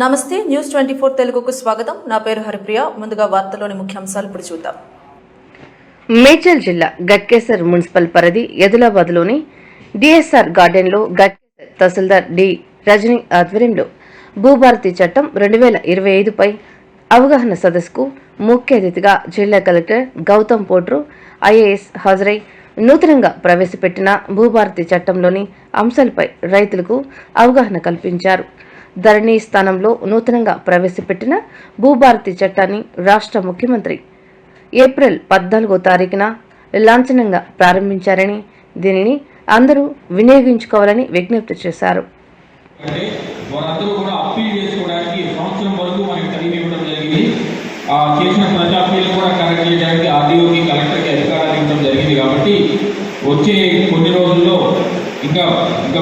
నమస్తే news twenty four తెలుగుకు స్వాగతం. నా పేరు హరిప్రియ. ముందుగా వార్తలోని ముఖ్యాంశాలు ఇప్పుడు చూద్దాం. మేడ్చల్ జిల్లా గట్కేసర్ మున్సిపల్ పరిధి యదులాబాద్లోని డిఎస్ఆర్ గార్డెన్లో గట్కేసర్ తహసీల్దార్ డి రజని ఆధ్వర్యంలో భూభారతి చట్టం రెండు వేల ఇరవై ఐదుపై అవగాహన సదస్సుకు ముఖ్య అతిథిగా జిల్లా కలెక్టర్ గౌతమ్ పోట్రు ఐఏఎస్ హాజరై నూతనంగా ప్రవేశపెట్టిన భూభారతి చట్టంలోని అంశాలపై రైతులకు అవగాహన కల్పించారు. ధరణి స్థానంలో నూతనంగా ప్రవేశపెట్టిన భూభారతి చట్టాన్ని రాష్ట్ర ముఖ్యమంత్రి ఏప్రిల్ పద్నాలుగో తారీఖున లాంఛనంగా ప్రారంభించారని దీనిని అందరూ వినియోగించుకోవాలని విజ్ఞప్తి చేశారు. చేసిన కూడా కరెక్ట్ చేయడానికి ఆర్డీఓకి కలెక్టర్కి అధికారాలు ఇవ్వడం జరిగింది కాబట్టి వచ్చే కొన్ని రోజుల్లో ఇంకా ఇంకా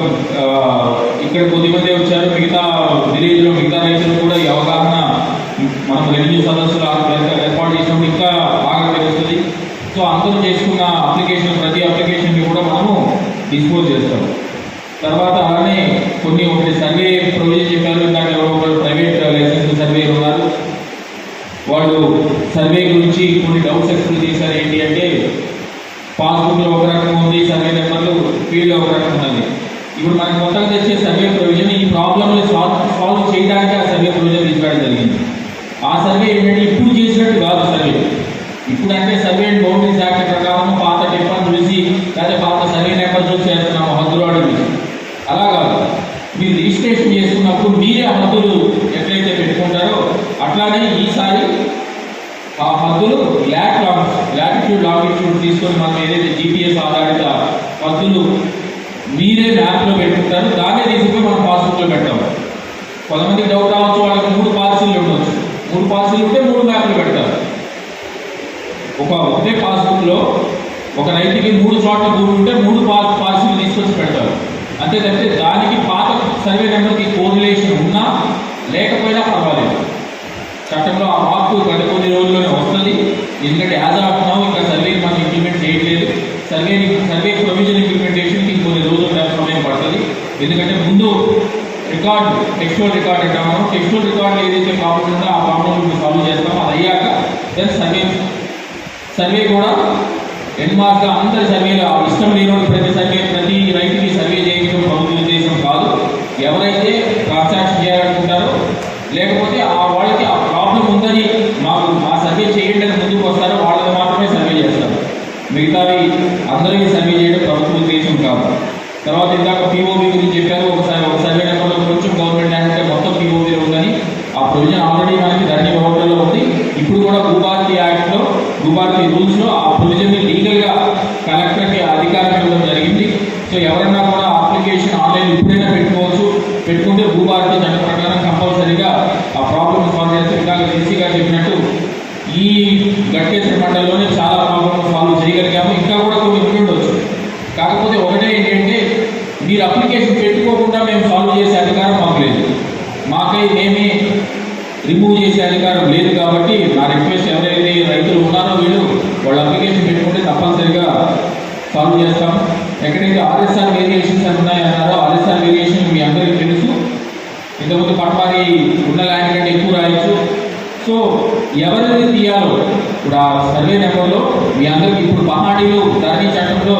ఇక్కడ కొద్దిమంది వచ్చారు. మిగతా విలేజ్లో మిగతా రైతులు కూడా ఈ అవగాహన మనం రెవెన్యూ సదస్సులు ఏర్పాటు చేసినప్పుడు ఇంకా బాగా తెలుస్తుంది. సో అందరూ చేసుకున్న అప్లికేషన్ ప్రతి అప్లికేషన్కి కూడా మనము డిస్పోజ్ చేస్తాం తర్వాత అలానే కొన్ని ఒకటి సర్వే ప్రొవిజన్ చెప్పారు. దాంట్లో ఎవరో ఒకరు ప్రైవేట్ లైసెన్స్ సర్వే ఉన్నారు. వాళ్ళు సర్వే గురించి కొన్ని డౌట్స్ ఎక్స్ప్రెస్ పాస్బుక్లో ఒక రకం ఉంది సర్వే నెంబర్లు ఫీల్డ్లో ఒక రకం ఉన్నది ఇప్పుడు మనకి కొత్తగా తెచ్చే సర్వే ప్రొవిజన్ ఈ ప్రాబ్లమ్ని సాల్వ్ సాల్వ్ చేయడానికి ఆ సర్వే ప్రొవిజన్ తీసుకోవడం జరిగింది. ఆ సర్వే ఏంటంటే ఇప్పుడు చేసినట్టు కాదు సర్వే. ఇప్పుడు అంటే సర్వే అండ్ బౌండరీస్ యాక్ట్ ప్రకారం పాత టిప్పర్ చూసి లేదా పాత సర్వే నెంబర్ చూసి చేస్తున్నాము హద్దులు అడుగు అలా కాదు. మీరు రిజిస్ట్రేషన్ చేసుకున్నప్పుడు మీరే హద్దులు ఎట్లయితే పెట్టుకుంటారో అట్లానే ఈసారి ఆ హద్దులు ల్యాక్ లాంగ్ లాటిట్యూడ్ లాంగిట్యూడ్ తీసుకొని మనం ఏదైతే జీపీఎస్ ఆధారిత పద్ధతులు మీరే మ్యాప్లో పెట్టుకుంటారు దాన్నే తీసుకుని మనం పాస్బుక్లో పెడతాం. కొంతమందికి డౌట్ రావచ్చు వాళ్ళకి మూడు పాలసీలు ఉండొచ్చు. మూడు పాలసీలు ఉంటే మూడు మ్యాప్లు పెడతారు ఒక ఒకే పాస్బుక్లో ఒక రైతుకి మూడు చోట్ల భూమి ఉంటే మూడు పా పాలసీలు తీసుకొచ్చి పెడతారు అంతే తప్పితే దానికి పాత సర్వే నెంబర్కి కోరిలేషన్ ఉన్నా లేకపోయినా పర్వాలేదు. చట్టంలో ఆ మార్పు గత కొన్ని వస్తుంది. ఎందుకంటే యాజ్ ఆఫ్ నౌ ఇంకా సర్వే మనం ఇంప్లిమెంట్ చేయట్లేదు. సర్వే సర్వే ప్రొవిజన్ ఇంప్లిమెంటేషన్కి ఇంకొన్ని రోజులు సమయం పడుతుంది. ఎందుకంటే ముందు రికార్డ్ టెక్స్టువల్ రికార్డ్ అంటాము టెక్స్టువల్ రికార్డ్ ఏదైతే ప్రాబ్లం ఉందో ఆ ప్రాబ్లం ఇప్పుడు సాల్వ్ చేస్తామో అది అయ్యాక దెన్ సర్వే సర్వే కూడా ఎన్మార్గా అందరి సర్వేలు ఆ ఇష్టం లేని ప్రతి సర్వే ప్రతి రైతుకి సర్వే చేయించడం ప్రభుత్వ ఉద్దేశం కాదు. ఎవరైతే ట్రాన్సాక్షన్ చేయాలనుకుంటారో లేకపోతే ఆ వాళ్ళకి ఆ ప్రాబ్లం ఉందని మాకు మా సర్వే చేయండి అని ముందుకు వస్తారో వాళ్ళకి మాత్రమే సర్వే చేస్తారు మిగతావి అందరికీ సర్వే చేయడం ప్రభుత్వ ఉద్దేశం కాదు. తర్వాత ఇందాక పీఓబీ గురించి చెప్పారు ఒకసారి ఒక సర్వే నెంబర్లో కొంచెం గవర్నమెంట్ ల్యాండ్ అంటే మొత్తం పీఓబీలో ఉందని ఆ ప్రొవిజన్ ఆల్రెడీ మనకి ధరణి హోటల్లో ఉంది ఇప్పుడు కూడా భూభారతి యాక్ట్లో భూభారతి రూల్స్లో ఆ ప్రొవిజన్ లీగల్గా కలెక్టర్కి అధికారం ఇవ్వడం జరిగింది సో ఎవరన్నా కూడా అప్లికేషన్ ఆన్లైన్ ఇప్పుడైనా పెట్టుకోవచ్చు పెట్టుకుంటే భూభారతి చట్ట ప్రకారం కంపల్సరీగా ఆ ప్రాబ్లమ్ సాల్వ్ చేస్తే ఇందాక డీసీ గారు చెప్పినట్టు ఈ గట్టేశ్వర మండలంలోనే చాలా ప్రాబ్లమ్ సాల్వ్ చేయగలిగాము ఇంకా కూడా కొన్ని ఉంటుండొచ్చు కాకపోతే ఒకటే ఏంటంటే మీరు అప్లికేషన్ పెట్టుకోకుండా మేము సాల్వ్ చేసే అధికారం మాకు లేదు మాకై మేమే రిమూవ్ చేసే అధికారం లేదు కాబట్టి నా రిక్వెస్ట్ ఎవరైతే రైతులు ఉన్నారో వీళ్ళు వాళ్ళ అప్లికేషన్ పెట్టుకుంటే తప్పనిసరిగా సాల్వ్ చేస్తాం. ఎక్కడైతే ఆర్ఎస్ఆర్ వేరియేషన్స్ ఉన్నాయన్నారో ఆర్ఎస్ఆర్ వేరియేషన్ మీ అందరికీ తెలుసు. ఇంతకుముందు పట్మారి ఉన్న ల్యాండ్ కంటే ఎక్కువ రాయొచ్చు. సో ఎవరైతే తీయాలో ఇప్పుడు ఆ సర్వే నెంబర్లో మీ అందరికి ఇప్పుడు పహాడీలు ధరణి చట్టంలో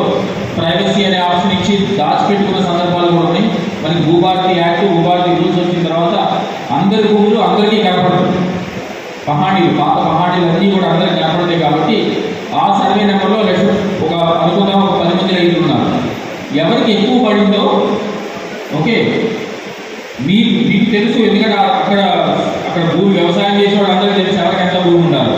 ప్రైవసీ అనే ఆప్షన్ ఇచ్చి దాచిపెట్టుకున్న సందర్భాలు కూడా ఉన్నాయి. మనకి భూభారతి యాక్ట్ భూభారతి రూల్స్ వచ్చిన తర్వాత అందరి భూములు అందరికీ పహాడీలు పాత పహాడీలు అన్నీ కూడా అందరికీ కనపడతాయి కాబట్టి ఆ సర్వే నెంబర్లో లక్ష ఒక అనుకుందాం ఒక పది మంది రైతులు ఉన్నారు. ఎవరికి ఎక్కువ పడిందో ఓకే. మీకు మీకు తెలుసు ఎందుకంటే అక్కడ అక్కడ భూమి వ్యవసాయం చేసేవాడు అందరికీ తెలుసు ఎవరికి ఎంత భూమి ఉండాలి.